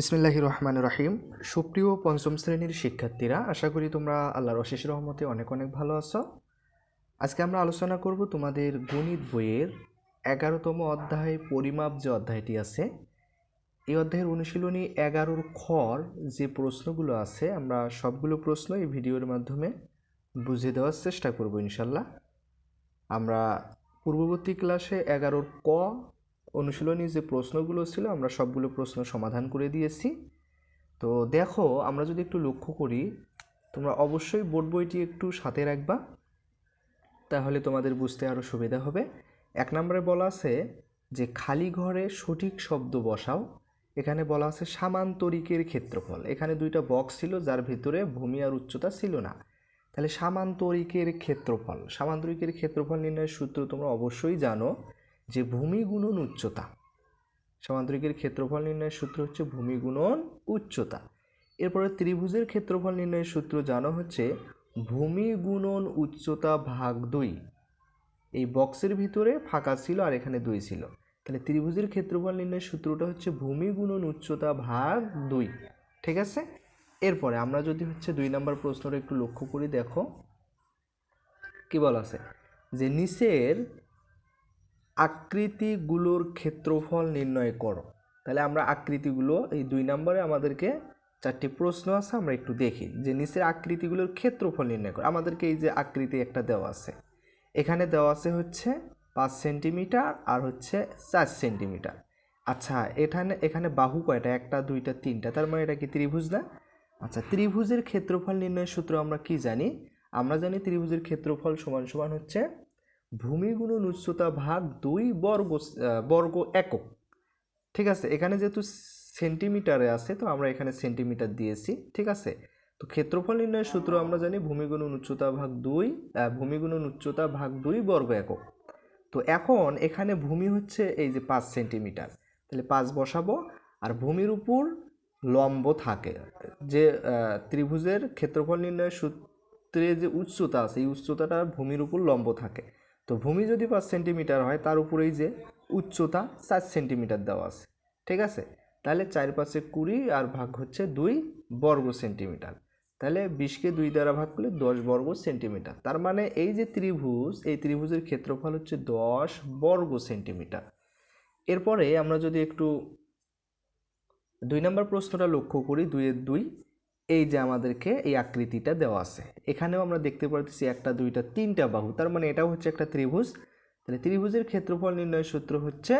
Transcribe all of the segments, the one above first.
বিসমিল্লাহ রহমান রহিম। সুপ্রিয় পঞ্চম শ্রেণির শিক্ষার্থীরা, আশা করি তোমরা আল্লাহর অশেষ রহমতে অনেক অনেক ভালো আছো। আজকে আমরা আলোচনা করব তোমাদের গণিত বইয়ের এগারোতম অধ্যায়, পরিমাপ যে অধ্যায়টি আছে, এই অধ্যায়ের অনুশীলনী এগারোর খর যে প্রশ্নগুলো আছে, আমরা সবগুলো প্রশ্ন এই ভিডিওর মাধ্যমে বুঝে দেওয়ার চেষ্টা করব ইনশাল্লাহ। আমরা পূর্ববর্তী ক্লাসে এগারোর ক অনুশীলনী যে প্রশ্নগুলো ছিল, আমরা সবগুলো প্রশ্ন সমাধান করে দিয়েছি। তো দেখো, আমরা যদি একটু লক্ষ্য করি, তোমরা অবশ্যই বোর্ড বইটি একটু সাথে রাখবা, তাহলে তোমাদের বুঝতে আরও সুবিধা হবে। এক নম্বরে বলা আছে যে, খালি ঘরে সঠিক শব্দ বসাও। এখানে বলা আছে সামান্তরিকের ক্ষেত্রফল। এখানে দুইটা বক্স ছিল, যার ভিতরে ভূমি আর উচ্চতা ছিল না। তাহলে সামান্তরিকের ক্ষেত্রফল সামান্তরিকের ক্ষেত্রফল নির্ণয়ের সূত্র তোমরা অবশ্যই জানো। যে ভূমি গুণন উচ্চতা। সমান্তরিকের ক্ষেত্রফল নির্ণয়ের সূত্র হচ্ছে ভূমি গুণন উচ্চতা। এরপরে ত্রিভুজের ক্ষেত্রফল নির্ণয়ের সূত্র জানা হচ্ছে ভূমি গুণন উচ্চতা ভাগ দুই। এই বক্সের ভিতরে ফাঁকা ছিল আর এখানে দুই ছিল। তাহলে ত্রিভুজের ক্ষেত্রফল নির্ণয়ের সূত্রটা হচ্ছে ভূমি গুণন উচ্চতা ভাগ দুই। ঠিক আছে? এরপরে আমরা যদি হচ্ছে দুই নম্বর প্রশ্নটা একটু লক্ষ্য করি, দেখো। কি বলা আছে? যে নিচের আকৃতিগুলোর ক্ষেত্রফল নির্ণয় করো। তাহলে আমরা আকৃতিগুলো, এই দুই নম্বরে আমাদেরকে চারটি প্রশ্ন আছে, আমরা একটু দেখি। যে নিচের আকৃতিগুলোর ক্ষেত্রফল নির্ণয় করো। আমাদেরকে এই যে আকৃতি একটা দেওয়া আছে। এখানে দেওয়া আছে হচ্ছে পাঁচ সেন্টিমিটার আর হচ্ছে চার সেন্টিমিটার। আচ্ছা এখানে এখানে বাহু কয়টা? একটা, দুইটা, তিনটা। তার মানে এটা কি ত্রিভুজ না? আচ্ছা ত্রিভুজের ক্ষেত্রফল নির্ণয়ের সূত্র আমরা কি জানি? আমরা জানি ত্রিভুজের ক্ষেত্রফল সমান সমান হচ্ছে ভূমি গুণন উচ্চতা ভাগ দুই বর্গ বর্গ একক। ঠিক আছে? এখানে যেহেতু সেন্টিমিটারে আছে তো আমরা এখানে সেন্টিমিটার দিয়েছি। ঠিক আছে? তো ক্ষেত্রফল নির্ণয়ের সূত্র আমরা জানি ভূমি গুণন উচ্চতা ভাগ দুই আহ, ভূমি গুণন উচ্চতা ভাগ দুই বর্গ একক। তো এখন এখানে ভূমি হচ্ছে এই যে পাঁচ সেন্টিমিটার। তাহলে পাঁচ বসাবো আর ভূমির উপর লম্ব থাকে। যে ত্রিভুজের ক্ষেত্রফল নির্ণয়ের সূত্রে যে উচ্চতা আছে এই উচ্চতাটা ভূমির উপর লম্ব থাকে। তো ভূমি যদি পাঁচ সেন্টিমিটার হয়, তার উপরেই যে উচ্চতা চার সেন্টিমিটার দেওয়া আছে, ঠিক আছে? তাহলে চার পাঁচে কুড়ি আর ভাগ হচ্ছে দুই বর্গ সেন্টিমিটার। তাহলে বিশকে দুই দ্বারা ভাগ করলে দশ বর্গ সেন্টিমিটার। তার মানে এই যে ত্রিভুজ, এই ত্রিভুজের ক্ষেত্রফল হচ্ছে দশ বর্গ সেন্টিমিটার। এরপরে আমরা যদি একটু দুই নম্বর প্রশ্নটা লক্ষ্য করি, দুইয়ের দুই এই যে আমাদেরকে এই আকৃতিটা দেওয়া আছে। এখানেও আমরা দেখতে পাচ্ছি একটা, দুইটা, তিনটা বাহু। তার মানে এটাও হচ্ছে একটা ত্রিভুজ। তাহলে ত্রিভুজের ক্ষেত্রফল নির্ণয়ের সূত্র হচ্ছে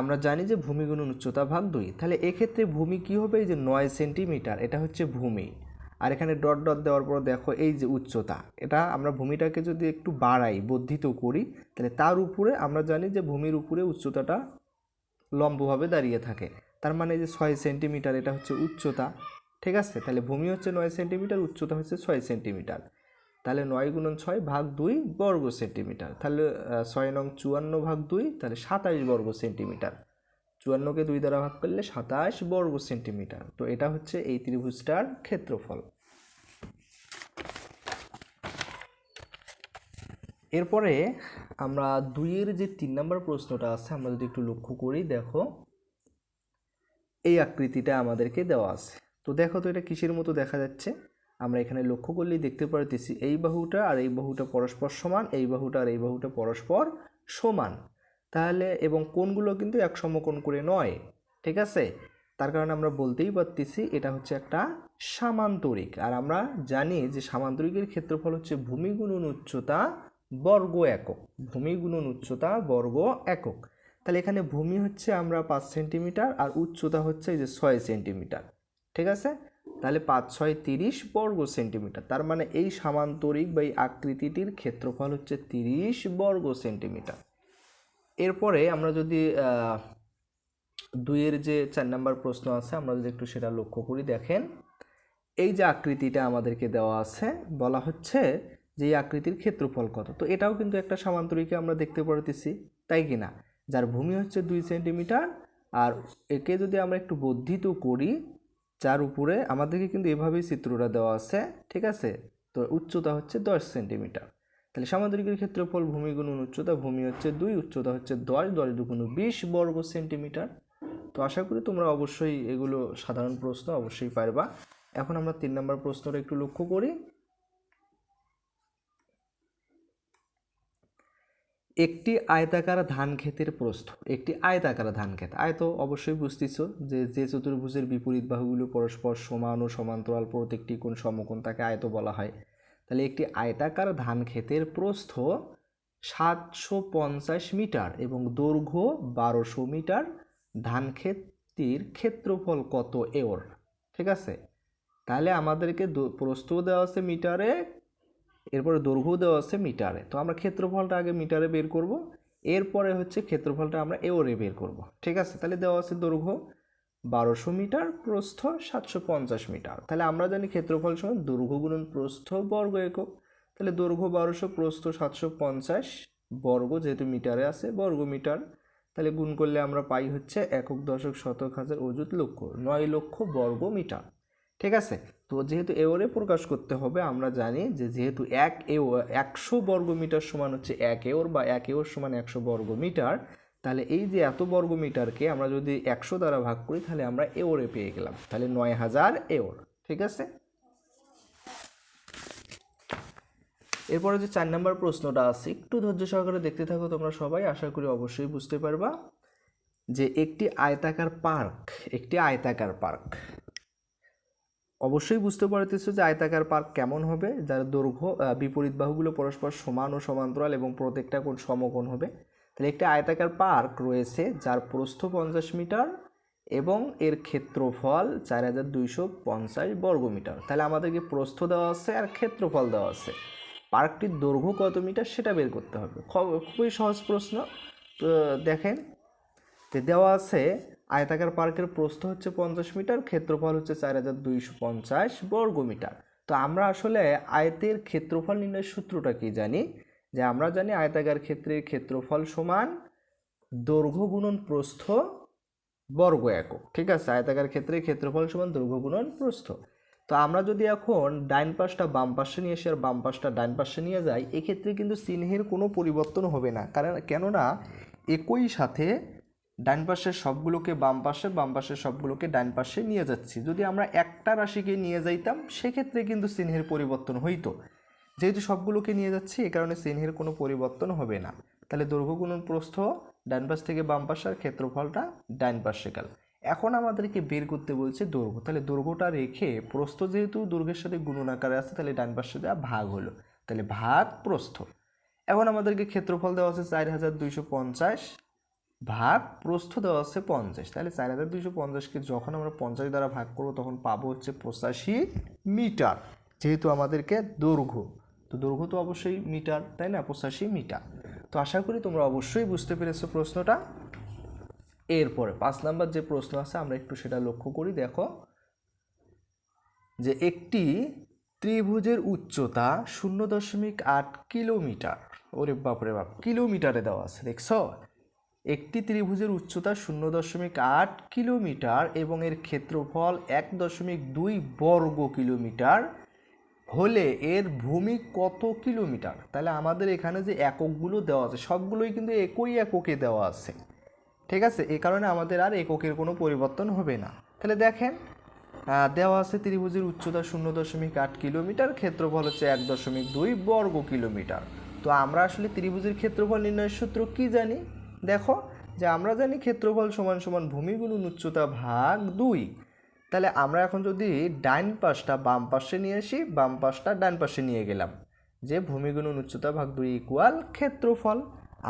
আমরা জানি যে ভূমি গুণন উচ্চতা ভাগ দুই। তাহলে এক্ষেত্রে ভূমি কি হবে? এই যে নয় সেন্টিমিটার, এটা হচ্ছে ভূমি। আর এখানে ডট ডট দেওয়ার পর দেখো এই যে উচ্চতা। এটা আমরা ভূমিটাকে যদি একটু বাড়াই, বর্ধিত করি, তাহলে তার উপরে আমরা জানি যে ভূমির উপরে উচ্চতাটা লম্বভাবে দাঁড়িয়ে থাকে। তার মানে যে ছয় সেন্টিমিটার, এটা হচ্ছে উচ্চতা। ঠিক আছে? তাহলে ভূমি হচ্ছে নয় সেন্টিমিটার, উচ্চতা হচ্ছে ছয় সেন্টিমিটার। তাহলে নয় গুণন ছয় ভাগ দুই বর্গ সেন্টিমিটার। তাহলে ছয় নং চুয়ান্ন ভাগ দুই, তাহলে সাতাশ বর্গ সেন্টিমিটার। চুয়ান্নকে দুই দ্বারা ভাগ করলে সাতাশ বর্গ সেন্টিমিটার। তো এটা হচ্ছে এই ত্রিভুজটার ক্ষেত্রফল। এরপরে আমরা দুইয়ের যে তিন নম্বর প্রশ্নটা আছে, আমরা যদি একটু লক্ষ্য করি, দেখো, এই আকৃতিটা আমাদেরকে দেওয়া আছে। তো দেখো তো এটা কিসের মতো দেখা যাচ্ছে? আমরা এখানে লক্ষ্য করলেই দেখতে পারতেছি এই বাহুটা আর এই বাহুটা পরস্পর সমান, এই বাহুটা আর এই বাহুটা পরস্পর সমান। তাহলে এবং কোনগুলো কিন্তু এক সমকোণ করে নয়, ঠিক আছে? তার কারণে আমরা বলতেই পারতেছি এটা হচ্ছে একটা সামান্তরিক। আর আমরা জানি যে সামান্তরিকের ক্ষেত্রফল হচ্ছে ভূমি গুণন উচ্চতা বর্গ একক ভূমি গুণন উচ্চতা বর্গ একক। তাহলে এখানে ভূমি হচ্ছে আমরা পাঁচ সেন্টিমিটার আর উচ্চতা হচ্ছে এই যে ছয় সেন্টিমিটার। ঠিক আছে? তাহলে পাঁচ, ছয়, তিরিশ বর্গ সেন্টিমিটার। তার মানে এই সামান্তরিক বা এই আকৃতিটির ক্ষেত্রফল হচ্ছে তিরিশ বর্গ সেন্টিমিটার। এরপরে আমরা যদি দুইয়ের যে চার নাম্বার প্রশ্ন আছে, আমরা যদি একটু সেটা লক্ষ্য করি, দেখেন। এই যে আকৃতিটা আমাদেরকে দেওয়া আছে, বলা হচ্ছে যে এই আকৃতির ক্ষেত্রফল কত। তো এটাও কিন্তু একটা সামান্তরিকে আমরা দেখতে পারতেছি, তাই কি না? যার ভূমি হচ্ছে দুই সেন্টিমিটার, আর একে যদি আমরা একটু বর্ধিত করি যার উপরে আমাদেরকে কিন্তু এভাবেই চিত্রটা দেওয়া আছে, ঠিক আছে? তো উচ্চতা হচ্ছে দশ সেন্টিমিটার। তাহলে সামুদ্রিকের ক্ষেত্রফল ভূমি গুণন উচ্চতা, ভূমি হচ্ছে দুই, উচ্চতা হচ্ছে দশ দশ দুগুণ বিশ বর্গ সেন্টিমিটার। তো আশা করি তোমরা অবশ্যই এগুলো সাধারণ প্রশ্ন অবশ্যই পারবা। এখন আমরা তিন নম্বর প্রশ্নটা একটু লক্ষ্য করি। একটি আয়তাকার ধান ক্ষেতের প্রস্থ, একটি আয়তাকার ধান ক্ষেত। আয়ত অবশ্যই বুঝতেছ যে যে চতুর্ভুজের বিপরীত বাহুগুলো পরস্পর সমান ও সমান্তরাল প্রত্যেকটি কোণ সমকোণ তাকে আয়ত বলা হয়। তাহলে একটি আয়তাকার ধান ক্ষেতের প্রস্থ সাতশো পঞ্চাশ মিটার এবং দৈর্ঘ্য বারোশো মিটার। ধান ক্ষেতটির ক্ষেত্রফল কত এওর ঠিক আছে? তাহলে আমাদেরকে প্রস্থও দেওয়া আছে মিটারে এরপরে দৈর্ঘ্য দেওয়া আছে মিটারে। তো আমরা ক্ষেত্রফলটা আগে মিটারে বের করব। এরপরে হচ্ছে ক্ষেত্রফলটা আমরা এওরে বের করব। ঠিক আছে? তাহলে দেওয়া আছে দৈর্ঘ্য বারোশো মিটার প্রস্থ সাতশো পঞ্চাশ মিটার। তাহলে আমরা জানি ক্ষেত্রফল সমান দৈর্ঘ্য গুণন প্রস্থ বর্গ একক। তাহলে দৈর্ঘ্য বারোশো, প্রস্থ সাতশো পঞ্চাশ বর্গ যেহেতু মিটারে আছে বর্গ মিটার। তাহলে গুণ করলে আমরা পাই হচ্ছে একক দশক শতক হাজার অযুত লক্ষ, নয় লক্ষ বর্গ মিটার। ঠিক আছে? তো যেহেতু এওরে প্রকাশ করতে হবে, আমরা জানি যে যেহেতু এক এও একশো বর্গ মিটার সমান হচ্ছে এক এওর বা এক এওর সমান একশো বর্গ মিটার, তাহলে এই যে এত বর্গ মিটারকে আমরা যদি একশো দ্বারা ভাগ করি, তাহলে আমরা এওরে পেয়ে গেলাম। তাহলে নয় হাজার এওর ঠিক আছে? এরপরে যে চার নম্বর প্রশ্নটা আছে, একটু ধৈর্য সহকারে দেখতে থাকো তোমরা সবাই, আশা করি অবশ্যই বুঝতে পারবা। যে একটি আয়তাকার পার্ক, একটি আয়তাকার পার্ক অবশ্যই বুঝতে পারতেছো যে আয়তাকার পার্ক কেমন হবে, যার দৈর্ঘ্য বিপরীত বাহুগুলো পরস্পর সমান ও সমান্তরাল এবং প্রত্যেকটা কোণ সমকোণ হবে। তাহলে একটি আয়তাকার পার্ক রয়েছে যার প্রস্থ পঞ্চাশ মিটার এবং এর ক্ষেত্রফল চার হাজার দুইশো পঞ্চাশ বর্গমিটার তাহলে আমাদেরকে প্রস্থ দেওয়া আছে আর ক্ষেত্রফল দেওয়া আছে। পার্কটির দৈর্ঘ্য কত মিটার সেটা বের করতে হবে। খুবই সহজ প্রশ্ন। তো দেখেন তো দেওয়া আছে, আয়তাকার পার্কের প্রস্থ হচ্ছে পঞ্চাশ মিটার, ক্ষেত্রফল হচ্ছে চার হাজার দুইশো পঞ্চাশ বর্গ মিটার তো আমরা আসলে আয়তের ক্ষেত্রফল নির্ণয়ের সূত্রটা কি জানি? যে আমরা জানি আয়তাকার ক্ষেত্রের ক্ষেত্রফল সমান দৈর্ঘ্য গুণন প্রস্থ বর্গ একক, ঠিক আছে? আয়তাকার ক্ষেত্রে ক্ষেত্রফল সমান দৈর্ঘ্য গুণন প্রস্থ। তো আমরা যদি এখন ডাইন পাশটা বাম পাশে নিয়ে এসে আর বাম পাশটা ডাইন পাশে নিয়ে যাই, এক্ষেত্রে কিন্তু চিহ্নের কোনো পরিবর্তন হবে না। কারণ, কেননা একই সাথে ডান পাশের সবগুলোকে বাম পাশে, বাম পাশের সবগুলোকে ডান পাশে নিয়ে যাচ্ছি। যদি আমরা একটা রাশিকে নিয়ে যাইতাম, সেক্ষেত্রে কিন্তু চিহ্নের পরিবর্তন হইতো। যেহেতু সবগুলোকে নিয়ে যাচ্ছি, এ কারণে চিহ্নের কোনো পরিবর্তন হবে না। তাহলে দৈর্ঘ্য গুণন প্রস্থ ডান পাশ থেকে বাম পাশে আর ক্ষেত্রফলটা ডান পাশে গেল। এখন আমাদেরকে বের করতে বলছে দৈর্ঘ্য। তাহলে দৈর্ঘ্যটা রেখে প্রস্থ যেহেতু দৈর্ঘ্যের সাথে গুণন আকারে আছে, তাহলে ডান পাশে দেওয়া ভাগ হলো। তাহলে ভাগ প্রস্থ। এখন আমাদেরকে ক্ষেত্রফল দেওয়া আছে চার হাজার দুইশো পঞ্চাশ। ভাগ প্রস্থ দেওয়া আছে পঞ্চাশ। তাহলে চার হাজার দুইশো পঞ্চাশকে যখন আমরা পঞ্চাশ দ্বারা ভাগ করব, তখন পাবো হচ্ছে পঁচাশি মিটার, যেহেতু আমাদেরকে দৈর্ঘ্য। তো দৈর্ঘ্য তো অবশ্যই মিটার, তাই না? পঁচাশি মিটার। তো আশা করি তোমরা অবশ্যই বুঝতে পেরেছ প্রশ্নটা। এরপরে পাঁচ নাম্বার যে প্রশ্ন আছে, আমরা একটু সেটা লক্ষ্য করি, দেখো। যে একটি ত্রিভুজের উচ্চতা শূন্য দশমিক আট কিলোমিটার। ওরে বাপরে বাপ, কিলোমিটারে দেওয়া আছে, দেখছ? একটি ত্রিভুজের উচ্চতা শূন্য দশমিক আট কিলোমিটার এবং এর ক্ষেত্রফল এক দশমিক দুই বর্গ কিলোমিটার, হলে এর ভূমি কত কিলোমিটার? তাহলে আমাদের এখানে যে এককগুলো দেওয়া আছে, সবগুলোই কিন্তু একই এককে দেওয়া আছে। ঠিক আছে? এ কারণে আমাদের আর এককের কোনো পরিবর্তন হবে না। তাহলে দেখেন দেওয়া আছে ত্রিভুজের উচ্চতা শূন্য দশমিক আট কিলোমিটার, ক্ষেত্রফল হচ্ছে এক দশমিক দুই বর্গ কিলোমিটার। তো আমরা আসলে ত্রিভুজের ক্ষেত্রফল নির্ণয়ের সূত্র কি জানি? দেখো যে আমরা জানি ক্ষেত্রফল সমান সমান ভূমি গুণন উচ্চতা ভাগ দুই। তাহলে আমরা এখন যদি ডাইন পাশটা বাম পাশে নিয়ে আসি, বাম পাশটা ডান পাশে নিয়ে গেলাম। যে ভূমি গুণন উচ্চতা ভাগ দুই ইকুয়াল ক্ষেত্রফল,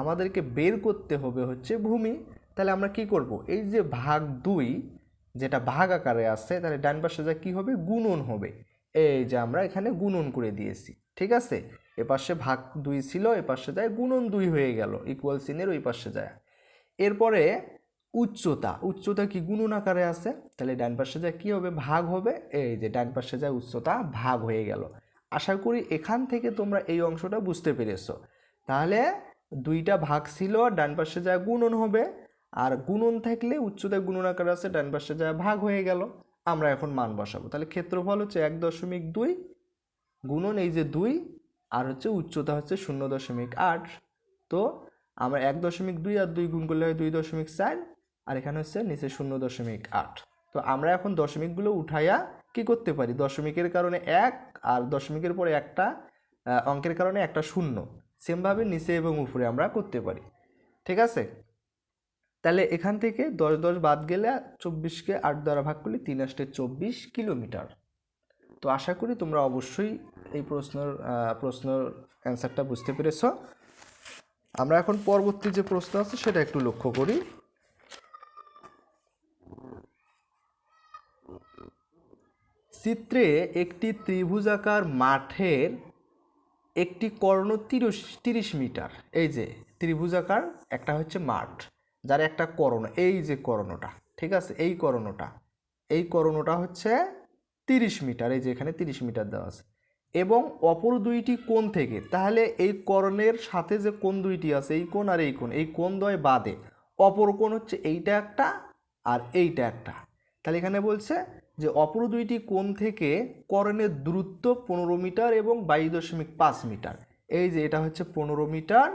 আমাদেরকে বের করতে হবে হচ্ছে ভূমি। তাহলে আমরা কি করব? এই যে ভাগ দুই, যেটা ভাগ আকারে আছে, তাহলে ডান পাশে যা কি হবে? গুণন হবে। এই যে আমরা এখানে গুণন করে দিয়েছি, ঠিক আছে? এ পাশে ভাগ দুই ছিল এ পাশে যায় গুণন দুই হয়ে গেল ইকুয়াল চিহ্নের ওই পাশে যায়। এরপরে উচ্চতা উচ্চতা কি গুণন আকারে আছে? তাহলে ডান পাশে যায় কি হবে? ভাগ হবে, এই যে ডান পাশে যায় উচ্চতা, ভাগ হয়ে গেল। আশা করি এখান থেকে তোমরা এই অংশটা বুঝতে পেরেছ। তাহলে দুইটা ভাগ ছিল, ডান পাশে যায় গুণন হবে, আর গুণন থাকলে উচ্চতা গুণন আকারে আছে, ডান পাশে যায় ভাগ হয়ে গেল। আমরা এখন মান বসাবো। তাহলে ক্ষেত্রফল হচ্ছে এক দশমিক দুই, গুণন এই যে দুই আর হচ্ছে উচ্চতা হচ্ছে শূন্য দশমিক আট। তো আমরা এক দশমিক দুই আর দুই গুণ করলে হয় দুই দশমিক চার, আর এখানে হচ্ছে নিচে শূন্য দশমিক আট। তো আমরা এখন দশমিকগুলো উঠাইয়া কি করতে পারি? দশমিকের কারণে এক আর দশমিকের পরে একটা অঙ্কের কারণে একটা শূন্য। সেমভাবে নিচে এবং উপরে আমরা করতে পারি। ঠিক আছে? তাহলে এখান থেকে দশ দশ বাদ গেলে চব্বিশকে আট দ্বারা ভাগ করলে তিন আসতে চব্বিশ কিলোমিটার। তো আশা করি তোমরা অবশ্যই এই প্রশ্নের প্রশ্নের অ্যান্সারটা বুঝতে পেরেছ? আমরা এখন পরবর্তী যে প্রশ্ন আছে, সেটা একটু লক্ষ্য করি। চিত্রে একটি ত্রিভুজাকার মাঠের একটি কর্ণ তিরিশ তিরিশ মিটার। এই যে ত্রিভুজাকার, একটা হচ্ছে মাঠ, যার একটা কর্ণ, এই যে কর্ণটা, ঠিক আছে? এই কর্ণটা এই কর্ণটা হচ্ছে তিরিশ মিটার, এই যে এখানে তিরিশ মিটার দেওয়া আছে। এবং অপর দুইটি কোণ থেকে, তাহলে এই কর্ণের সাথে যে কোণ দুইটি আছে, এই কোণ আর এই কোণ এই কোণ দ্বয় বাদে, অপর কোণ হচ্ছে এইটা একটা আর এইটা একটা। তাহলে এখানে বলছে যে অপর দুইটি কোণ থেকে করণের দূরত্ব পনেরো মিটার এবং বাইশ দশমিক পাঁচ মিটার। এই যে এটা হচ্ছে পনেরো মিটার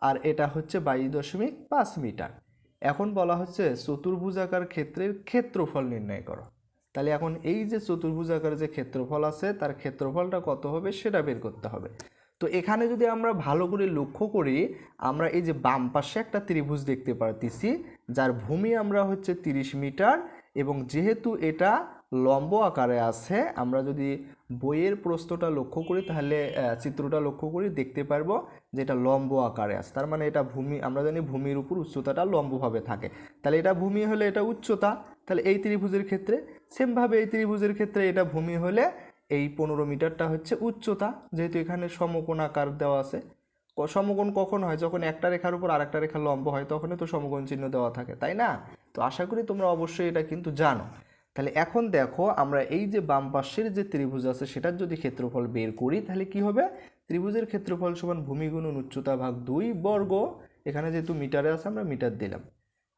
আর এটা হচ্ছে বাইশ দশমিক পাঁচ মিটার। এখন বলা হচ্ছে চতুর্ভুজাকার ক্ষেত্রের ক্ষেত্রফল নির্ণয় করো। তাহলে এখন এই যে চতুর্ভুজ আকারে যে ক্ষেত্রফল আছে, তার ক্ষেত্রফলটা কত হবে সেটা বের করতে হবে। তো এখানে যদি আমরা ভালো করে লক্ষ্য করি, আমরা এই যে বাম পাশে একটা ত্রিভুজ দেখতে পারতেছি, যার ভূমি আমরা হচ্ছে তিরিশ মিটার এবং যেহেতু এটা লম্ব আকারে আছে। আমরা যদি বইয়ের প্রস্তটা লক্ষ্য করি, তাহলে চিত্রটা লক্ষ্য করি, দেখতে পারব যে এটা লম্ব আকারে আছে। তার মানে এটা ভূমি, আমরা জানি ভূমির উপর উচ্চতাটা লম্বভাবে থাকে। তাহলে এটা ভূমি হলে এটা উচ্চতা। তাহলে এই ত্রিভুজের ক্ষেত্রে সেমভাবে এই ত্রিভুজের ক্ষেত্রে এটা ভূমি হলে এই পনেরো মিটারটা হচ্ছে উচ্চতা। যেহেতু এখানে সমকোণ আকার দেওয়া আছে। সমকোণ কখন হয়? যখন একটা রেখার উপর আরেকটা রেখা লম্ব হয়, তখনই তো সমকোণ চিহ্ন দেওয়া থাকে, তাই না? তো আশা করি তোমরা অবশ্যই এটা কিন্তু জানো। তাহলে এখন দেখো আমরা এই যে বাম পাশের যে ত্রিভুজ আছে, সেটার যদি ক্ষেত্রফল বের করি, তাহলে কি হবে? ত্রিভুজের ক্ষেত্রফল সমান ভূমি গুণন উচ্চতা ভাগ দুই বর্গ। এখানে যেহেতু মিটারে আছে, আমরা মিটার দিলাম।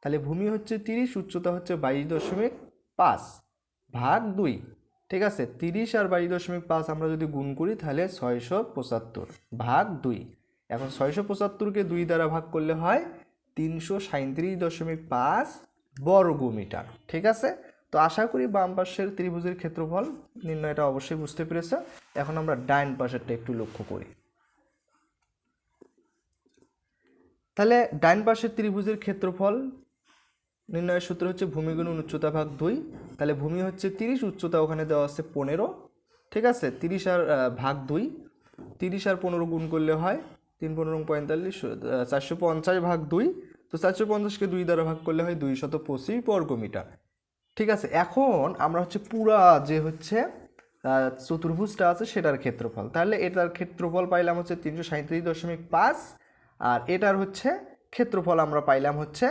তাহলে ভূমি হচ্ছে তিরিশ, উচ্চতা হচ্ছে বাইশ দশমিক পাঁচ ভাগ দুই। ঠিক আছে? তিরিশ আর বাইশ দশমিক পাঁচ আমরা যদি গুণ করি, তাহলে ছয়শো পঁচাত্তর ভাগ দুই। এখন ছয়শো পঁচাত্তরকে দুই দ্বারা ভাগ করলে হয় তিনশো সাঁত্রিশ দশমিক পাঁচ বর্গ মিটার ঠিক আছে? তো আশা করি বাম পাশের ত্রিভুজের ক্ষেত্রফল নির্ণয়টা অবশ্যই বুঝতে পেরেছ। এখন আমরা ডাইন পাশেরটা একটু লক্ষ্য করি। তাহলে ডাইন পাশের ত্রিভুজের ক্ষেত্রফল নির্ণয়ের সূত্র হচ্ছে ভূমিগুণ উচ্চতা ভাগ দুই। তাহলে ভূমি হচ্ছে তিরিশ, উচ্চতা ওখানে দেওয়া আছে পনেরো। ঠিক আছে? তিরিশ আর ভাগ দুই। তিরিশ আর পনেরো গুণ করলে হয় তিন পনেরো পঁয়তাল্লিশ চারশো পঞ্চাশ ভাগ দুই। তো চারশো পঞ্চাশকে দুই দ্বারা ভাগ করলে হয় দুইশত পঁচিশ বর্গ মিটার ঠিক আছে? এখন আমরা হচ্ছে পুরা যে হচ্ছে চতুর্ভুজটা আছে সেটার ক্ষেত্রফল। তাহলে এটার ক্ষেত্রফল পাইলাম হচ্ছে তিনশো সাঁত্রিশ দশমিক পাঁচ আর এটার হচ্ছে ক্ষেত্রফল আমরা পাইলাম হচ্ছে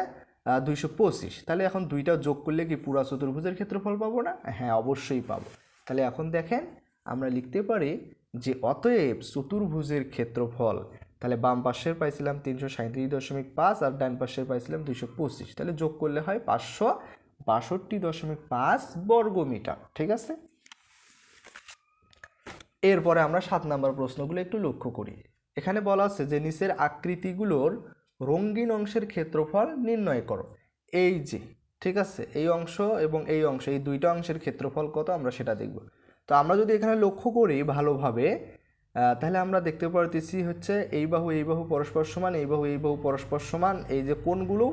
দুইশো পঁচিশ। তাহলে এখন দুইটা যোগ করলে কি পুরা চতুর্ভুজের ক্ষেত্রফল পাবো না? হ্যাঁ অবশ্যই পাবো। তাহলে এখন দেখেন, আমরা লিখতে পারি যে অতএব চতুর্ভুজের ক্ষেত্রফল, তাহলে বাম পাশের পাইছিলাম তিনশো সাঁত্রিশ দশমিক পাঁচ আর ডান পাশের পাইছিলাম দুইশো পঁচিশ। তাহলে যোগ করলে হয় পাঁচশো বাষট্টি দশমিক পাঁচ বর্গ মিটার ঠিক আছে? এরপরে আমরা সাত নাম্বার প্রশ্নগুলো একটু লক্ষ্য করি। এখানে বলা আছে যে নিচের আকৃতিগুলোর রঙিন অংশের ক্ষেত্রফল নির্ণয় করো। এই যে, ঠিক আছে? এই অংশ এবং এই অংশ, এই দুইটা অংশের ক্ষেত্রফল কত আমরা সেটা দেখব। তো আমরা যদি এখানে লক্ষ্য করি ভালোভাবে তাহলে আমরা দেখতে পারতেছি হচ্ছে এই বাহু এই বাহু পরস্পর সমান, এই বাহু এই বাহু পরস্পর সমান, এই যে কোণগুলো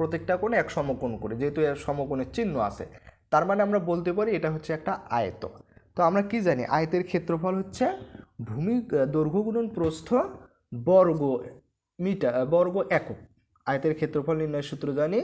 প্রত্যেকটা কোণে এক সমকোণ করে, যেহেতু এর সমকোণের চিহ্ন আছে। তার মানে আমরা বলতে পারি এটা হচ্ছে একটা আয়ত। তো আমরা কি জানি, আয়তের ক্ষেত্রফল হচ্ছে ভূমি দৈর্ঘ্য গুণন প্রস্থ বর্গ মিটার বর্গ একক। আয়তের ক্ষেত্রফল নির্ণয় সূত্র জানি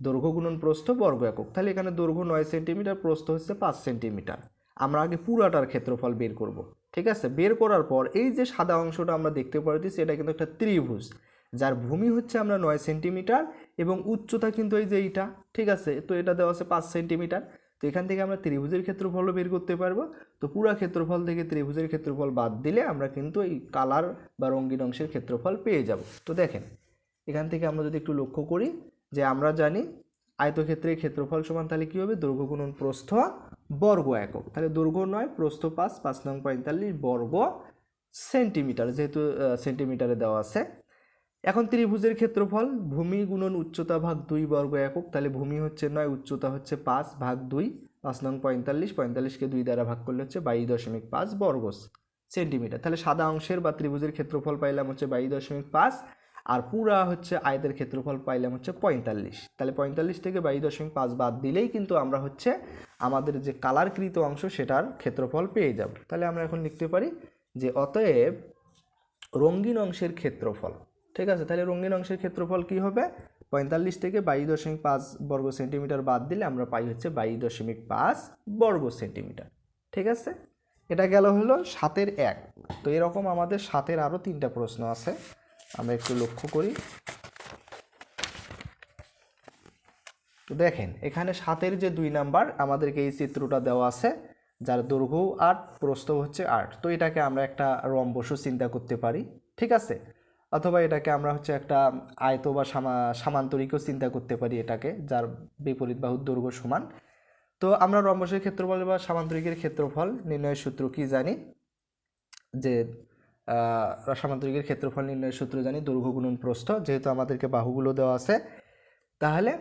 দৈর্ঘ্য গুণন প্রস্থ বর্গ একক। তাহলে এখানে দৈর্ঘ্য নয় সেন্টিমিটার, প্রস্থ হচ্ছে পাঁচ সেন্টিমিটার। আমরা আগে পুরাটার ক্ষেত্রফল বের করব, ঠিক আছে? বের করার পর এই যে সাদা অংশটা আমরা দেখতে পারতেছি, এটা কিন্তু একটা ত্রিভুজ। যার ভূমি হচ্ছে আমরা নয় সেন্টিমিটার এবং উচ্চতা কিন্তু এই যে এইটা, ঠিক আছে? তো এটা দেওয়া আছে পাঁচ সেন্টিমিটার। তো এখান থেকে আমরা ত্রিভুজের ক্ষেত্রফলও বের করতে পারব। তো পুরা ক্ষেত্রফল থেকে ত্রিভুজের ক্ষেত্রফল বাদ দিলে আমরা কিন্তু এই কালার বা রঙিন অংশের ক্ষেত্রফল পেয়ে যাব। তো দেখেন, এখান থেকে আমরা যদি একটু লক্ষ্য করি যে আমরা জানি আয়তক্ষেত্রের ক্ষেত্রফল সমান তাহলে কী হবে? দৈর্ঘ্য গুণন প্রস্থ বর্গ একক। তাহলে দৈর্ঘ্য নয়, প্রস্থ পাঁচ পাঁচ নং পঁয়তাল্লিশ বর্গ সেন্টিমিটার, যেহেতু সেন্টিমিটারে দেওয়া আছে। এখন ত্রিভুজের ক্ষেত্রফল, ভূমি গুণন উচ্চতা ভাগ দুই বর্গ একক, তাহলে ভূমি হচ্ছে নয়, উচ্চতা হচ্ছে পাঁচ ভাগ দুই, পাঁচ নং পঁয়তাল্লিশ, পঁয়তাল্লিশকে দুই দ্বারা ভাগ করলে হচ্ছে বাইশ দশমিক পাঁচ বর্গ সেন্টিমিটার। তাহলে সাদা অংশের বা ত্রিভুজের ক্ষেত্রফল পাইলাম হচ্ছে বাইশ দশমিক পাঁচ, আর পুরা হচ্ছে আয়তের ক্ষেত্রফল পাইলাম হচ্ছে পঁয়তাল্লিশ। তাহলে পঁয়তাল্লিশ থেকে বাইশ দশমিক পাঁচ বাদ দিলেই কিন্তু আমরা হচ্ছে আমাদের যে কালারকৃত অংশ সেটার ক্ষেত্রফল পেয়ে যাব। তাহলে আমরা এখন লিখতে পারি যে অতএব রঙিন অংশের ক্ষেত্রফল ঠিক আছে? তাহলে রঙিন অংশের ক্ষেত্রফল কি হবে? পঁয়তাল্লিশ থেকে বাইশ দশমিক পাঁচ বর্গ সেন্টিমিটার বাদ দিলে আমরা পাই হচ্ছে বাইশ দশমিক পাঁচ বর্গ সেন্টিমিটার। ঠিক আছে? এটা গেল হলো সাতের এক। তো এরকম আমাদের সাতের আরও তিনটা প্রশ্ন আছে। আমরা একটু লক্ষ্য করি। তো দেখেন, এখানে সাতের যে দুই নাম্বার, আমাদেরকে এই চিত্রটা দেওয়া আছে, যার দৈর্ঘ্য আট, প্রস্থ হচ্ছে আট। তো এটাকে আমরা একটা রম্বসও চিন্তা করতে পারি। ঠিক আছে? অথবা এটাকে আমরা হচ্ছে একটা আয়ত বা সামান্তরিকও চিন্তা করতে পারি এটাকে, যার বিপরীত বাহুর দৈর্ঘ্য সমান। তো আমরা রম্বসের ক্ষেত্রফল বা সামান্তরিকের ক্ষেত্রফল নির্ণয়ের সূত্র কি জানি? যে সামান্তরিকের ক্ষেত্রফল নির্ণয়ের সূত্র জানি দৈর্ঘ্য গুণন প্রস্থ, যেহেতু আমাদেরকে বাহুগুলো দেওয়া আছে। তাহলে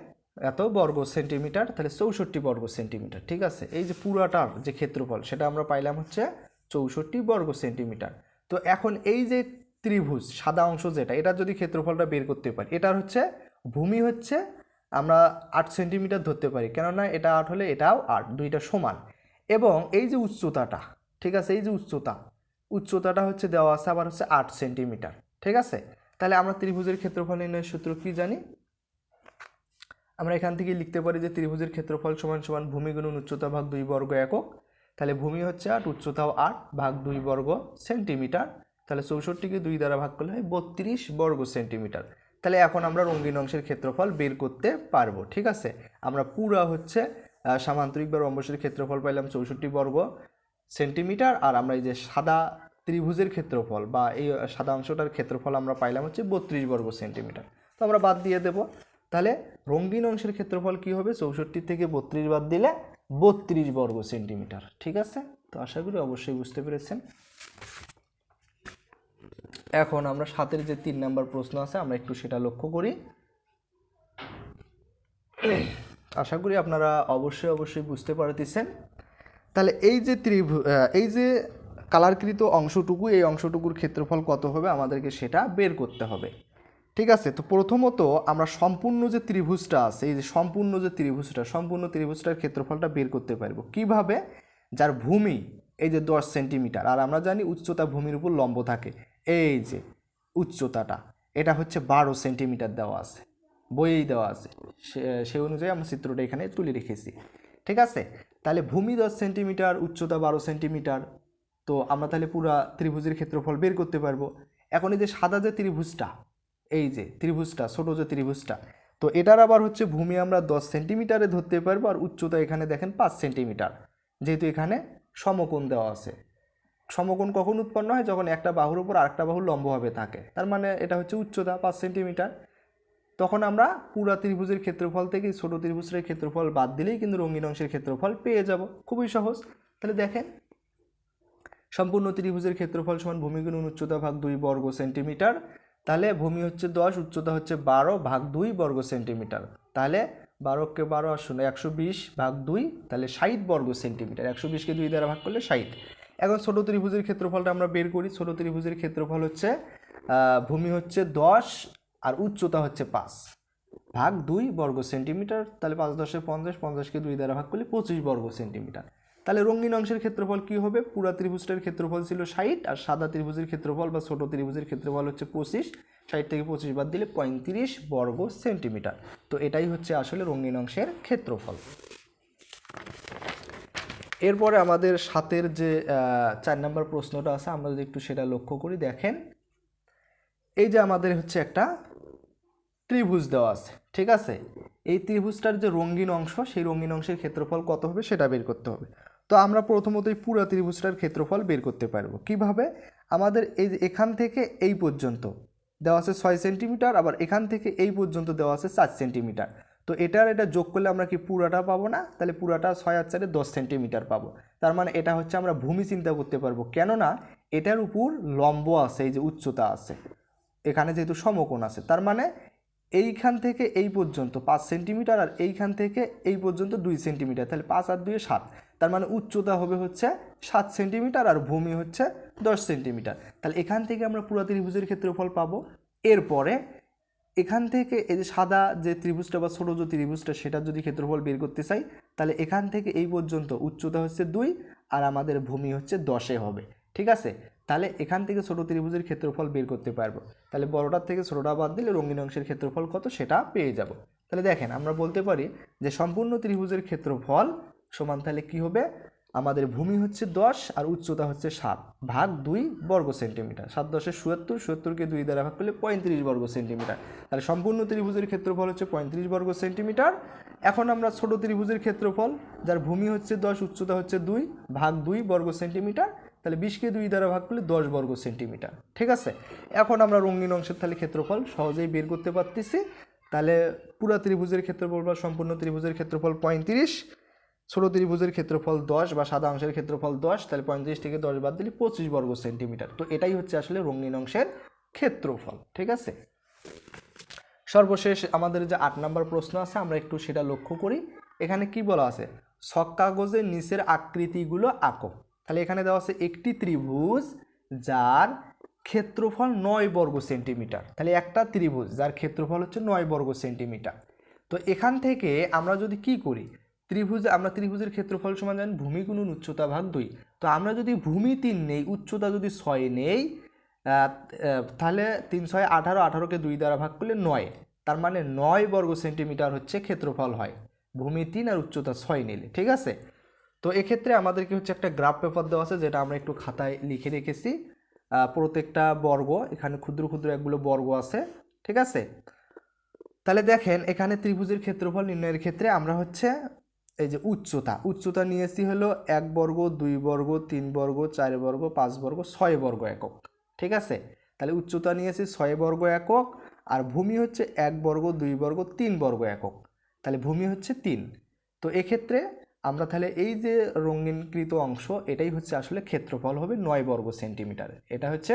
এত বর্গ সেন্টিমিটার, তাহলে চৌষট্টি বর্গ সেন্টিমিটার, ঠিক আছে? এই যে পুরাটার যে ক্ষেত্রফল, সেটা আমরা পাইলাম হচ্ছে চৌষট্টি বর্গ সেন্টিমিটার। তো এখন এই যে ত্রিভুজ, সাদা অংশ যেটা, এটার যদি ক্ষেত্রফলটা বের করতে পারি, এটার হচ্ছে, ভূমি হচ্ছে আমরা আট সেন্টিমিটার ধরতে পারি, কেননা এটা আট হলে এটাও আট, দুইটা সমান। এবং এই যে উচ্চতাটা, ঠিক আছে, এই যে উচ্চতা, উচ্চতাটা হচ্ছে দেওয়া আছে আবার হচ্ছে আট সেন্টিমিটার, ঠিক আছে? তাহলে আমরা ত্রিভুজের ক্ষেত্রফল নির্ণয়ের সূত্র কি জানি? আমরা এখান থেকে লিখতে পারি যে ত্রিভুজের ক্ষেত্রফল সমান সমান ভূমি গুণন উচ্চতা ভাগ দুই বর্গ একক, তাহলে ভূমি হচ্ছে আট, উচ্চতাও আট, ভাগ দুই বর্গ সেন্টিমিটার। তাহলে চৌষট্টিকে দুই দ্বারা ভাগ করলে হয় বত্রিশ বর্গ সেন্টিমিটার। তাহলে এখন আমরা রঙিন অংশের ক্ষেত্রফল বের করতে পারব, ঠিক আছে? আমরা পুরা হচ্ছে সামান্তরিক বা রম্বসের ক্ষেত্রফল পাইলাম চৌষট্টি বর্গ সেন্টিমিটার, আর আমরা এই যে সাদা ত্রিভুজের ক্ষেত্রফল বা এই সাদা অংশটার ক্ষেত্রফল আমরা পাইলাম হচ্ছে বত্রিশ বর্গ সেন্টিমিটার। তো আমরা বাদ দিয়ে দেব। তাহলে রঙিন অংশের ক্ষেত্রফল কি হবে? চৌষট্টি থেকে বত্রিশ বাদ দিলে বত্রিশ বর্গ সেন্টিমিটার, ঠিক আছে? তো আশা করি অবশ্যই বুঝতে পেরেছেন। এখন আমরা সাতের যে তিন নাম্বার প্রশ্ন আছে, আমরা একটু সেটা লক্ষ্য করি। আশা করি আপনারা অবশ্যই অবশ্যই বুঝতে পারতেছেন। তাহলে এই যে ত্রিভু এই যে কালারকৃত অংশটুকু, এই অংশটুকুর ক্ষেত্রফল কত হবে? আমাদেরকে সেটা বের করতে হবে। ঠিক আছে? তো প্রথমত আমরা সম্পূর্ণ যে ত্রিভুজটা আছে, এই যে সম্পূর্ণ যে ত্রিভুজটা, সম্পূর্ণ ত্রিভুজটার ক্ষেত্রফলটা বের করতে পারব। কীভাবে? যার ভূমি, এই যে দশ সেন্টিমিটার। আর আমরা জানি উচ্চতা ভূমির উপর লম্ব থাকে। এই যে উচ্চতাটা, এটা হচ্ছে বারো সেন্টিমিটার দেওয়া আছে, বইয়েই দেওয়া আছে। সে- অনুযায়ী আমরা চিত্রটা এখানে তুলে রেখেছি। ঠিক আছে? তাহলে ভূমি দশ সেন্টিমিটার, উচ্চতা বারো সেন্টিমিটার, তো আমরা তাহলে পুরা ত্রিভুজের ক্ষেত্রফল বের করতে পারব। এখন এই যে সাদা যে ত্রিভুজটা, এই যে ত্রিভুজটা, ছোটো যে ত্রিভুজটা, তো এটার আবার হচ্ছে ভূমি আমরা দশ সেন্টিমিটারে ধরতে পারব, আর উচ্চতা এখানে দেখেন পাঁচ সেন্টিমিটার, যেহেতু এখানে সমকোণ দেওয়া আছে। সমকোণ কখন উৎপন্ন হয়? যখন একটা বাহুর উপর আরেকটা বাহু লম্বভাবে থাকে তার মানে এটা হচ্ছে উচ্চতা, পাঁচ সেন্টিমিটার। তখন আমরা পুরা ত্রিভুজের ক্ষেত্রফল থেকে ছোটো ত্রিভুজের ক্ষেত্রফল বাদ দিলেই কিন্তু রঙিন অংশের ক্ষেত্রফল পেয়ে যাব। খুবই সহজ। তাহলে দেখেন, সম্পূর্ণ ত্রিভুজের ক্ষেত্রফল সমান ভূমি গুণন উচ্চতা ভাগ দুই বর্গ সেন্টিমিটার। তাহলে ভূমি হচ্ছে দশ, উচ্চতা হচ্ছে বারো ভাগ দুই বর্গ সেন্টিমিটার। তাহলে বারোকে বারো আর শূন্য, একশো বিশ ভাগ দুই, তাহলে ষাট বর্গ সেন্টিমিটার। একশো বিশকে দুই দ্বারা ভাগ করলে ষাট। এখন ছোটো ত্রিভুজের ক্ষেত্রফলটা আমরা বের করি। ছোটো ত্রিভুজের ক্ষেত্রফল হচ্ছে ভূমি হচ্ছে দশ আর উচ্চতা হচ্ছে পাঁচ। ভাগ দুই বর্গ সেন্টিমিটার, তাহলে পাঁচ দশে পঞ্চাশ, পঞ্চাশকে দুই দ্বারা ভাগ করলে পঁচিশ বর্গ সেন্টিমিটার। তাহলে রঙিন অংশের ক্ষেত্রফল কি হবে? পুরা ত্রিভুজটার ক্ষেত্রফল ছিল ষাট আর সাদা ত্রিভুজের ক্ষেত্রফল বা ছোট ত্রিভুজের ক্ষেত্রফল হচ্ছে পঁচিশ। ষাট থেকে পঁচিশ বাদ দিলে পঁয়ত্রিশ বর্গ সেন্টিমিটার। তো এটাই হচ্ছে আসলে রঙিন অংশের ক্ষেত্রফল। এরপরে আমাদের সাতের যে চার নম্বর প্রশ্নটা আছে, আমরা যদি একটু সেটা লক্ষ্য করি, দেখেন। এই যে আমাদের হচ্ছে একটা ত্রিভুজ দেওয়া আছে, ঠিক আছে? এই ত্রিভুজটার যে রঙিন অংশ, সেই রঙিন অংশের ক্ষেত্রফল কত হবে সেটা বের করতে হবে। তো আমরা প্রথমত এই পুরো ত্রিভুজটার ক্ষেত্রফল বের করতে পারব। কীভাবে? আমাদের এই এখান থেকে এই পর্যন্ত দেওয়া আছে ছয় সেন্টিমিটার, আবার এখান থেকে এই পর্যন্ত দেওয়া আছে চার সেন্টিমিটার। তো এটার এটা যোগ করলে আমরা কি পুরাটা পাবো না? তাহলে পুরাটা ছয় আর চারে দশ সেন্টিমিটার পাবো। তার মানে এটা হচ্ছে আমরা ভূমি চিন্তা করতে পারব। কেননা এটার উপর লম্ব আছে, এই যে উচ্চতা আছে। এখানে যেহেতু সমকোণ আছে। তার মানে এইখান থেকে এই পর্যন্ত পাঁচ সেন্টিমিটার আর এইখান থেকে এই পর্যন্ত দুই সেন্টিমিটার। তাহলে পাঁচ আর দুই সাত। তার মানে উচ্চতা হবে হচ্ছে সাত সেন্টিমিটার আর ভূমি হচ্ছে দশ সেন্টিমিটার। তাহলে এখান থেকে আমরা পুরো ত্রিভুজের ক্ষেত্রফল পাবো। এরপরে এখান থেকে এই যে সাদা যে ত্রিভুজটা বা ছোটো যে ত্রিভুজটা, সেটা যদি ক্ষেত্রফল বের করতে চাই, তাহলে এখান থেকে এই পর্যন্ত উচ্চতা হচ্ছে দুই আর আমাদের ভূমি হচ্ছে দশে হবে। ঠিক আছে? তাহলে এখান থেকে ছোটো ত্রিভুজের ক্ষেত্রফল বের করতে পারব। তাহলে বড়টার থেকে ছোটোটা বাদ দিলে রঙিন অংশের ক্ষেত্রফল কত? সেটা পেয়ে যাব। তাহলে দেখেন, আমরা বলতে পারি যে সম্পূর্ণ ত্রিভুজের ক্ষেত্রফল সমান তাহলে কী হবে? আমাদের ভূমি হচ্ছে দশ আর উচ্চতা হচ্ছে সাত। ভাগ দুই বর্গ সেন্টিমিটার। সাত দশের সুয়াত্তর সুয়াত্তরকে দুই দ্বারা ভাগ করলে পঁয়ত্রিশ বর্গ সেন্টিমিটার। তাহলে সম্পূর্ণ ত্রিভুজের ক্ষেত্রফল হচ্ছে পঁয়ত্রিশ বর্গ সেন্টিমিটার। এখন আমরা ছোট ত্রিভুজের ক্ষেত্রফল, যার ভূমি হচ্ছে দশ, উচ্চতা হচ্ছে দুই, ভাগ দুই বর্গ সেন্টিমিটার, তাহলে বিশকে দুই দ্বারা ভাগ করলে দশ বর্গ সেন্টিমিটার। ঠিক আছে? এখন আমরা রঙিন অংশের তাহলে ক্ষেত্রফল সহজেই বের করতে পারতেছি। তাহলে পুরা ত্রিভুজের ক্ষেত্রফল বা সম্পূর্ণ ত্রিভুজের ক্ষেত্রফল পঁয়ত্রিশ। ছোট ত্রিভুজের ক্ষেত্রফল দশ বা সাদা অংশের ক্ষেত্রফল দশ, তাহলে পঁয়ত্রিশ থেকে দশ বাদ দিলে পঁচিশ বর্গ সেন্টিমিটার। তো এটাই হচ্ছে আসলে রঙিন অংশের ক্ষেত্রফল, ঠিক আছে? সর্বশেষ আমাদের যে আট নম্বর প্রশ্ন আছে, আমরা একটু সেটা লক্ষ্য করি। এখানে কি বলা আছে? ছক কাগজের নিচের আকৃতিগুলো আঁকো। তাহলে এখানে দেওয়া আছে একটি ত্রিভুজ যার ক্ষেত্রফল নয় বর্গ সেন্টিমিটার। তাহলে একটা ত্রিভুজ যার ক্ষেত্রফল হচ্ছে নয় বর্গ সেন্টিমিটার। তো এখান থেকে আমরা যদি কি করি? ত্রিভুজ, আমরা ত্রিভুজের ক্ষেত্রফল সমান জানি ভূমি গুণন উচ্চতা ভাগ দুই। তো আমরা যদি ভূমি তিন নেই, উচ্চতা যদি ছয় নেই তাহলে তিন ছয় আঠারো, আঠারোকে দুই দ্বারা ভাগ করলে নয়। তার মানে নয় বর্গ সেন্টিমিটার হচ্ছে ক্ষেত্রফল হয়। ভূমি তিন আর উচ্চতা ছয় নিলে, ঠিক আছে? তো এক্ষেত্রে আমাদেরকে হচ্ছে একটা গ্রাফ পেপার দেওয়া আছে, যেটা আমরা একটু খাতায় লিখে রেখেছি। প্রত্যেকটা বর্গ, এখানে ক্ষুদ্র ক্ষুদ্র একগুলো বর্গ আছে, ঠিক আছে? তাহলে দেখেন, এখানে ত্রিভুজের ক্ষেত্রফল নির্ণয়ের ক্ষেত্রে আমরা হচ্ছে এই যে উচ্চতা উচ্চতা নিয়েছি হলো এক বর্গ, দুই বর্গ, তিন বর্গ, চার বর্গ, পাঁচ বর্গ, ছয় বর্গ একক, ঠিক আছে? তাহলে উচ্চতা নিয়েছি ছয় বর্গ একক, আর ভূমি হচ্ছে এক বর্গ, দুই বর্গ, তিন বর্গ একক, তাহলে ভূমি হচ্ছে তিন। তো এক্ষেত্রে আমরা তাহলে এই যে রঙিনকৃত অংশ, এটাই হচ্ছে আসলে ক্ষেত্রফল হবে নয় বর্গ সেন্টিমিটার, এটা হচ্ছে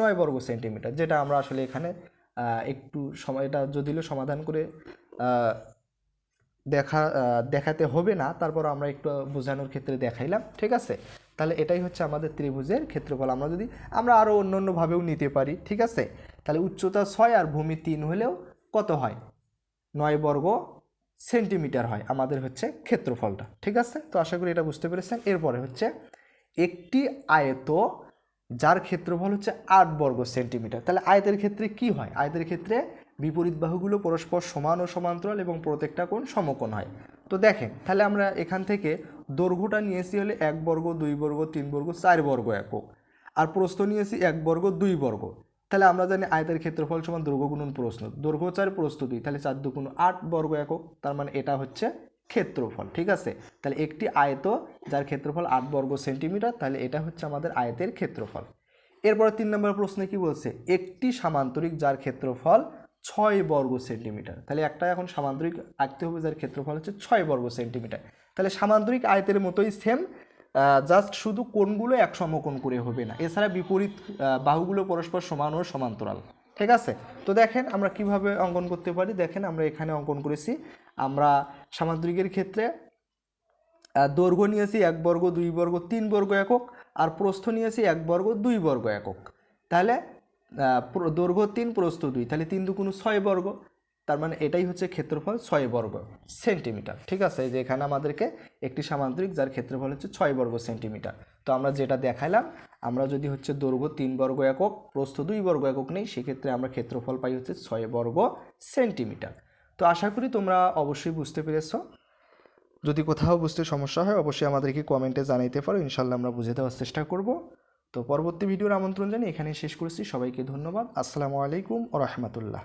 নয় বর্গ সেন্টিমিটার, যেটা আমরা আসলে এখানে একটু সময়টা যদিও সমাধান করে দেখা দেখাতে হবে না, তারপর আমরা একটু বোঝানোর ক্ষেত্রে দেখাইলাম, ঠিক আছে? তাহলে এটাই হচ্ছে আমাদের ত্রিভুজের ক্ষেত্রফল। আমরা যদি, আমরা আরও অন্য অন্যভাবেও নিতে পারি, ঠিক আছে? তাহলে উচ্চতা ছয় আর ভূমি তিন হলেও কত হয়? নয় বর্গ সেন্টিমিটার হয় আমাদের হচ্ছে ক্ষেত্রফলটা, ঠিক আছে? তো আশা করি এটা বুঝতে পেরেছেন। এরপরে হচ্ছে একটি আয়ত, যার ক্ষেত্রফল হচ্ছে আট বর্গ সেন্টিমিটার। তাহলে আয়তের ক্ষেত্রে কি হয়? আয়তের ক্ষেত্রে বিপরীত বাহুগুলো পরস্পর সমান ও সমান্তরাল এবং প্রত্যেকটা কোণ সমকোণ হয়। তো দেখেন, তাহলে আমরা এখান থেকে দৈর্ঘ্যটা নিয়েছি হলে এক বর্গ, দুই বর্গ, তিন বর্গ, চার বর্গ একক। আর প্রস্থ নিয়েছি এক বর্গ, দুই বর্গ। তাহলে আমরা জানি আয়তের ক্ষেত্রফল সমান দৈর্ঘ্য গুণন প্রস্থ। দৈর্ঘ্য চার প্রস্থ দুই, তাহলে চার দুগুণ আট বর্গ একক, তার মানে এটা হচ্ছে ক্ষেত্রফল, ঠিক আছে? তাহলে একটি আয়ত, যার ক্ষেত্রফল আট বর্গ সেন্টিমিটার, তাহলে এটা হচ্ছে আমাদের আয়তের ক্ষেত্রফল। এরপরে তিন নম্বর প্রশ্নে কি বলছে? একটি সামান্তরিক যার ক্ষেত্রফল ছয় বর্গ সেন্টিমিটার। তাহলে একটা এখন সামান্তরিক আঁকতে হবে, যার ক্ষেত্রফল হচ্ছে ছয় বর্গ সেন্টিমিটার। তাহলে সামান্তরিক আয়তের মতোই সেম জাস্ট শুধু কোণগুলো এক সমকোণ করে হবে না। এছাড়া বিপরীত বাহুগুলো পরস্পর সমান ও সমান্তরাল। ঠিক আছে? তো দেখেন আমরা কীভাবে অঙ্কন করতে পারি। দেখেন আমরা এখানে অঙ্কন করেছি। আমরা সামান্তরিকের ক্ষেত্রে দৈর্ঘ্য নিয়েছি এক বর্গ, দুই বর্গ, তিন বর্গ একক, আর প্রস্থ নিয়েছি এক বর্গ, দুই বর্গ একক। তাহলে দৈর্ঘ্য তিন, প্রস্থ দুই। তাহলে তিন দুগুণ ছয় বর্গ। তার মানে এটাই হচ্ছে ক্ষেত্রফল ছয় বর্গ সেন্টিমিটার। ঠিক আছে? যে এখানে আমাদেরকে একটি সামান্তরিক, যার ক্ষেত্রফল হচ্ছে ছয় বর্গ সেন্টিমিটার। তো আমরা যেটা দেখাইলাম, আমরা যদি হচ্ছে দৈর্ঘ্য তিন বর্গ একক, প্রস্থ দুই বর্গ একক নেই, সেক্ষেত্রে আমরা ক্ষেত্রফল পাই হচ্ছে ছয় বর্গ সেন্টিমিটার। তো আশা করি তোমরা অবশ্যই বুঝতে পেরেছ। যদি কোথাও বুঝতে সমস্যা হয়, অবশ্যই আমাদেরকে কমেন্টে জানাইতে পারো। ইনশাল্লাহ আমরা বুঝে দেওয়ার চেষ্টা করব। তো পরবর্তী ভিডিওর আমন্ত্রণ জানিয়ে এখানে শেষ করেছি। সবাইকে ধন্যবাদ। আসসালামু আলাইকুম ও রহমতুল্লাহ।